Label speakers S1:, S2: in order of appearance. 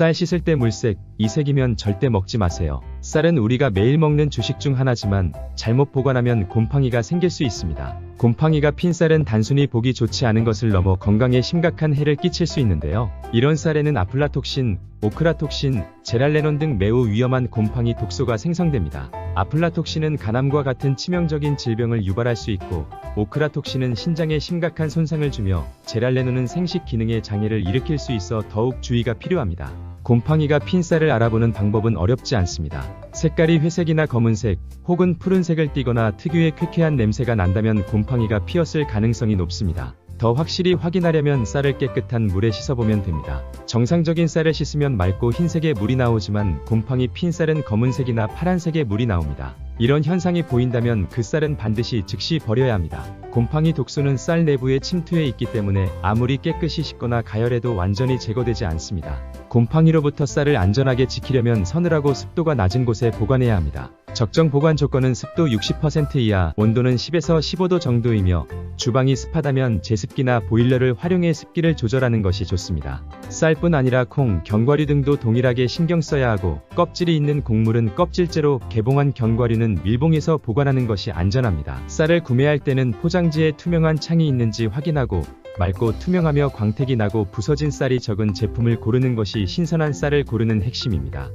S1: 쌀 씻을 때 물색, 이색이면 절대 먹지 마세요. 쌀은 우리가 매일 먹는 주식 중 하나지만 잘못 보관하면 곰팡이가 생길 수 있습니다. 곰팡이가 핀 쌀은 단순히 보기 좋지 않은 것을 넘어 건강에 심각한 해를 끼칠 수 있는데요. 이런 쌀에는 아플라톡신, 오크라톡신, 제랄레논 등 매우 위험한 곰팡이 독소가 생성됩니다. 아플라톡신은 간암과 같은 치명적인 질병을 유발할 수 있고 오크라톡신은 신장에 심각한 손상을 주며 제랄레논은 생식 기능에 장애를 일으킬 수 있어 더욱 주의가 필요합니다. 곰팡이가 핀 쌀을 알아보는 방법은 어렵지 않습니다. 색깔이 회색이나 검은색 혹은 푸른색을 띠거나 특유의 쾌쾌한 냄새가 난다면 곰팡이가 피었을 가능성이 높습니다. 더 확실히 확인하려면 쌀을 깨끗한 물에 씻어보면 됩니다. 정상적인 쌀을 씻으면 맑고 흰색의 물이 나오지만 곰팡이 핀 쌀은 검은색이나 파란색의 물이 나옵니다. 이런 현상이 보인다면 그 쌀은 반드시 즉시 버려야 합니다. 곰팡이 독소는 쌀 내부에 침투해 있기 때문에 아무리 깨끗이 씻거나 가열해도 완전히 제거되지 않습니다. 곰팡이로부터 쌀을 안전하게 지키려면 서늘하고 습도가 낮은 곳에 보관해야 합니다. 적정 보관 조건은 습도 60% 이하, 온도는 10에서 15도 정도이며 주방이 습하다면 제습기나 보일러를 활용해 습기를 조절하는 것이 좋습니다. 쌀뿐 아니라 콩, 견과류 등도 동일하게 신경 써야 하고 껍질이 있는 곡물은 껍질째로 개봉한 견과류는 밀봉해서 보관하는 것이 안전합니다. 쌀을 구매할 때는 포장지에 투명한 창이 있는지 확인하고 맑고 투명하며 광택이 나고 부서진 쌀이 적은 제품을 고르는 것이 신선한 쌀을 고르는 핵심입니다.